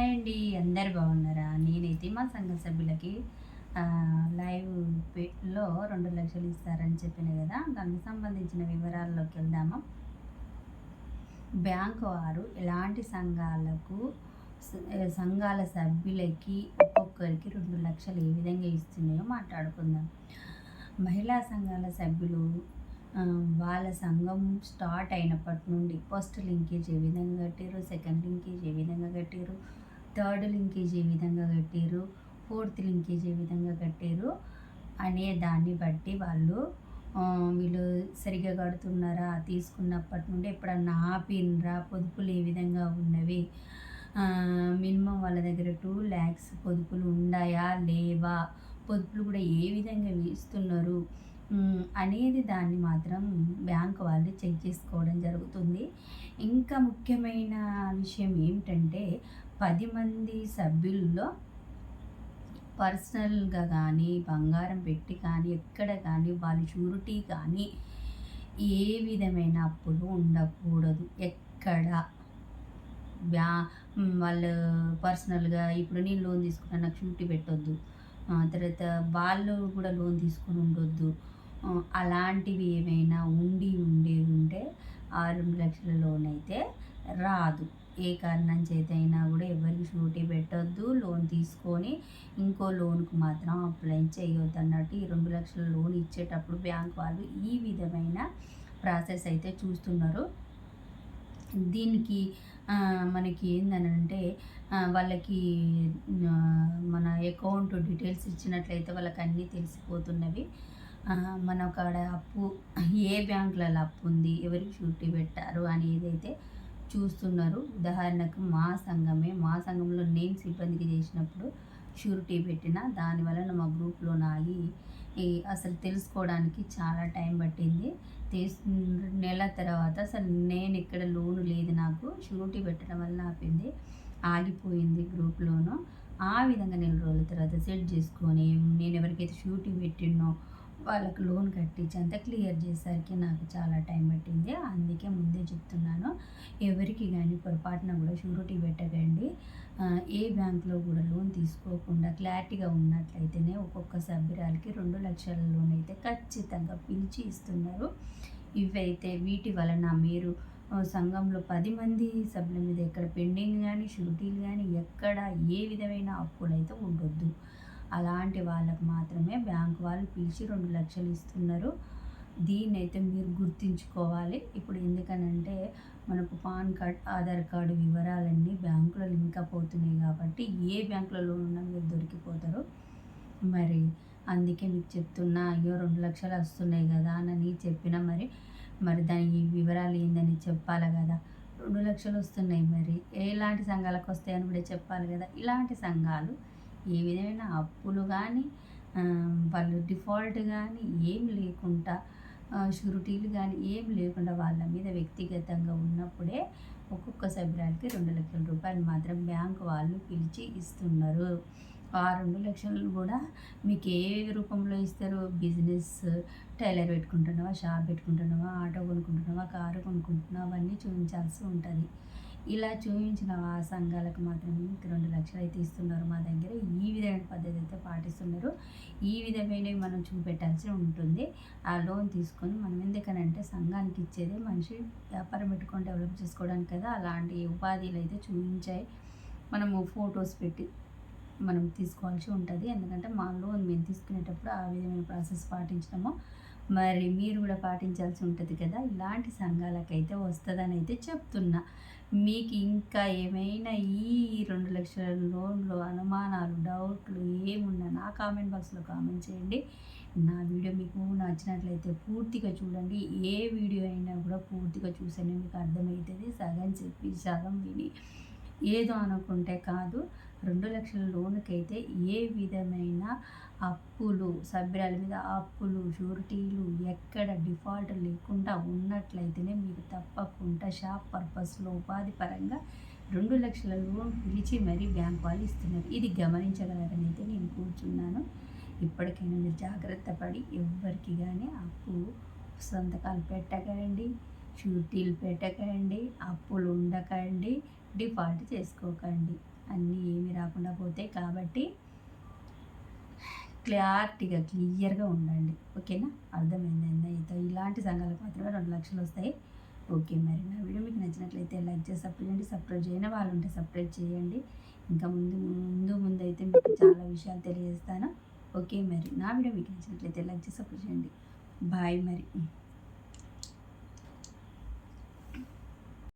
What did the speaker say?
Hi అండి అందరు బాగున్నారా? నేనైతే మా సంఘ సభ్యులకి లైవ్లో లైవ్లో రెండు లక్షలు ఇస్తారని చెప్పిన కదా దానికి సంబంధించిన వివరాల్లోకి వెళ్దాము? బ్యాంకు వారు ఎలాంటి సంఘాలకు సంఘాల సభ్యులకి ఒక్కొక్కరికి రెండు లక్షలు ఏ విధంగా ఇస్తున్నాయో మాట్లాడుకుందాం. మహిళా సంఘాల సభ్యులు వాళ్ళ సంఘం స్టార్ట్ అయినప్పటి నుండి ఫస్ట్ లింకేజ్ ఏ విధంగా కట్టారు సెకండ్ లింకేజ్ ఏ విధంగా కట్టారు థర్డ్ లింకేజ్ ఏ విధంగా కట్టారు ఫోర్త్ లింకేజ్ ఏ విధంగా కట్టారు అనే దాన్ని బట్టి వాళ్ళు వీళ్ళు సరిగా కడుతున్నారా తీసుకున్నప్పటి నుండి ఎప్పుడన్నా ఆపినరా? పొదుపులు ఏ విధంగా ఉన్నవి? మినిమం వాళ్ళ దగ్గర టూ ల్యాక్స్ పొదుపులు ఉన్నాయా లేవా? పొదుపులు కూడా ఏ విధంగా ఇస్తున్నారు అనేది దాన్ని మాత్రం బ్యాంక్ వాళ్ళు చెక్ చేసుకోవడం జరుగుతుంది. ఇంకా ముఖ్యమైన విషయం ఏమిటంటే పది మంది సభ్యుల్లో పర్సనల్గా కానీ బంగారం పెట్టి కానీ ఎక్కడ కానీ వాళ్ళు షూరిటీ కానీ ఏ విధమైన అప్పులు ఉండకూడదు. ఎక్కడ? బ్యా వాళ్ళు పర్సనల్గా ఇప్పుడు నేను లోన్ తీసుకున్నా నాకు షూరిటీ పెట్టొద్దు. తర్వాత వాళ్ళు కూడా లోన్ తీసుకొని ఉండొద్దు. అలాంటివి ఏమైనా ఉండి ఉండి ఉంటే ఆరు లక్షల లోన్ అయితే రాదు. ఏ కారణం చేతైనా కూడా ఎవరికి షూరిటీ పెట్టొద్దు. లోన్ తీసుకొని ఇంకో లోన్కు మాత్రం అప్లై చేయొద్దు అన్నట్టు ఈ రెండు లక్షల లోన్ ఇచ్చేటప్పుడు బ్యాంక్ వాళ్ళు ఈ విధమైన ప్రాసెస్ అయితే చూస్తున్నారు. దీనికి మనకి ఏందనంటే వాళ్ళకి మన అకౌంట్ డీటెయిల్స్ ఇచ్చినట్లయితే వాళ్ళకి అన్నీ తెలిసిపోతున్నవి. మన కాడ అప్పు ఏ బ్యాంకులలో అప్పు ఉంది ఎవరికి షూరిటీ పెట్టారు అనేది అయితే చూస్తున్నారు. ఉదాహరణకు మా సంఘమే మా సంఘంలో నేను సిబ్బందికి చేసినప్పుడు షూరిటీ పెట్టిన దాని వలన మా గ్రూప్లో నాగి అసలు తెలుసుకోవడానికి చాలా టైం పట్టింది. నెల తర్వాత అసలు నేను ఇక్కడ లోను లేదు నాకు షూరిటీ పెట్టడం వల్ల ఆపింది ఆగిపోయింది గ్రూప్లోనూ. ఆ విధంగా నెల రోజుల తర్వాత సెట్ చేసుకొని నేను ఎవరికైతే షూరిటీ పెట్టినో వాళ్ళకు లోన్ కట్టించి అంతా క్లియర్ చేసేసరికి నాకు చాలా టైం పట్టింది. అందుకే ముందే చెప్తున్నాను ఎవరికి కానీ పొరపాటున కూడా షూరిటీ పెట్టకండి. ఏ బ్యాంక్లో కూడా లోన్ తీసుకోకుండా క్లారిటీగా ఉన్నట్లయితేనే ఒక్కొక్క సభ్యురాలకి రెండు లక్షల లోన్ అయితే ఖచ్చితంగా పిలిచి ఇస్తున్నారు. ఇవైతే వీటి వలన మీరు సంఘంలో పది మంది సభ్యుల మీద ఎక్కడ పెండింగ్ కానీ షూరిటీలు కానీ ఎక్కడ ఏ విధమైన అప్పులు అయితే ఉండొద్దు. అలాంటి వాళ్ళకు మాత్రమే బ్యాంక్ వాళ్ళు పిలిచి రెండు లక్షలు ఇస్తున్నారు. దీన్ని అయితే మీరు గుర్తుంచుకోవాలి. ఇప్పుడు ఎందుకనంటే మనకు పాన్ కార్డ్ ఆధార్ కార్డు వివరాలన్నీ బ్యాంకులో లింక్ అప్ అవుతున్నాయి కాబట్టి ఏ బ్యాంకులో లోన్ ఉన్నా మీరు దొరికిపోతారు. మరి అందుకే మీకు చెప్తున్నా అయ్యో రెండు లక్షలు వస్తున్నాయి కదా అని చెప్పిన మరి మరి దాని వివరాలు ఏందని చెప్పాలి కదా. రెండు లక్షలు వస్తున్నాయి మరి. ఎలాంటి సంఘాలకు వస్తాయని కూడా చెప్పాలి కదా. ఇలాంటి సంఘాలు ఏ విధమైన అప్పులు కానీ వాళ్ళు డిఫాల్ట్ కానీ ఏం లేకుండా షూరిటీలు కానీ ఏం లేకుండా వాళ్ళ మీద వ్యక్తిగతంగా ఉన్నప్పుడే ఒక్కొక్క సభ్యురాలకి రెండు లక్షల రూపాయలు మాత్రం బ్యాంక్ వాళ్ళు పిలిచి ఇస్తున్నారు. ఆ రెండు లక్షలు కూడా మీకు ఏ రూపంలో ఇస్తారు? బిజినెస్ టైలర్ పెట్టుకుంటున్నావా షాప్ పెట్టుకుంటున్నావా ఆటో కొనుక్కుంటున్నావా కారు కొనుక్కుంటున్నావా అవన్నీ చూపించాల్సి ఉంటుంది. ఇలా చూపించిన ఆ సంఘాలకు మాత్రమే రెండు లక్షలు అయితే ఇస్తున్నారు మా దగ్గర. ఈ విధమైన పద్ధతి అయితే పాటిస్తున్నారు. ఈ విధమైనవి మనం చూపెట్టాల్సి ఉంటుంది. ఆ లోన్ తీసుకొని మనం ఎందుకనంటే సంఘానికి ఇచ్చేది మనిషి వ్యాపారం పెట్టుకొని డెవలప్ చేసుకోవడానికి కదా అలాంటి ఉపాధిలు అయితే చూపించాయి. మనము ఫొటోస్ పెట్టి మనం తీసుకోవాల్సి ఉంటుంది. ఎందుకంటే మా లోన్ మేము తీసుకునేటప్పుడు ఆ విధమైన ప్రాసెస్ పాటించడము మరి మీరు కూడా పాటించాల్సి ఉంటుంది కదా. ఇలాంటి సంఘాలకైతే వస్తుందని అయితే చెప్తున్నా. మీకు ఇంకా ఏమైనా ఈ రెండు లక్షల లోన్లు అనుమానాలు డౌట్లు ఏమున్నా నా కామెంట్ బాక్స్లో కామెంట్ చేయండి. నా వీడియో మీకు నచ్చినట్లయితే పూర్తిగా చూడండి. ఏ వీడియో అయినా కూడా పూర్తిగా చూస్తేనే మీకు అర్థమవుతుంది. సగం చెప్పి సగం విని. ఏదో అనుకుంటే కాదు. రెండు లక్షల లోనుకైతే ఏ విధమైన అప్పులు సభ్యురాల మీద అప్పులు షూరిటీలు ఎక్కడ డిఫాల్ట్ లేకుండా ఉన్నట్లయితేనే మీకు తప్పకుండా షాప్ పర్పస్లో ఉపాధి పరంగా రెండు లక్షల లోన్ పిలిచి మరీ బ్యాంక్ వాళ్ళు ఇస్తున్నారు. ఇది గమనించగలరని అయితే నేను కూర్చున్నాను. ఇప్పటికైనా మీరు జాగ్రత్త పడి ఎవ్వరికి కానీ అప్పు సంతకాలు పెట్టకండి షూరిటీలు పెట్టకండి అప్పులు ఉండకండి డిఫాల్ట్ చేసుకోకండి. అన్నీ ఏమీ రాకుండా పోతాయి కాబట్టి క్లారిటీగా క్లియర్గా ఉండండి. ఓకేనా? అర్థమైంది అయితే ఇలాంటి సంఘాలకు మాత్రమే రెండు లక్షలు వస్తాయి. ఓకే మరి నా వీడియో మీకు నచ్చినట్లయితే లైక్ చేసి సపోర్ట్ చేయండి. సబ్స్క్రైబ్ చేయని వాళ్ళు ఉంటే సబ్స్క్రైబ్ చేయండి. ఇంకా ముందు ముందు ముందు అయితే మీకు చాలా విషయాలు తెలియజేస్తాను. ఓకే మరి నా వీడియో మీకు నచ్చినట్లయితే లైక్ చేసి సపోర్ట్ చేయండి. బాయ్ మరి.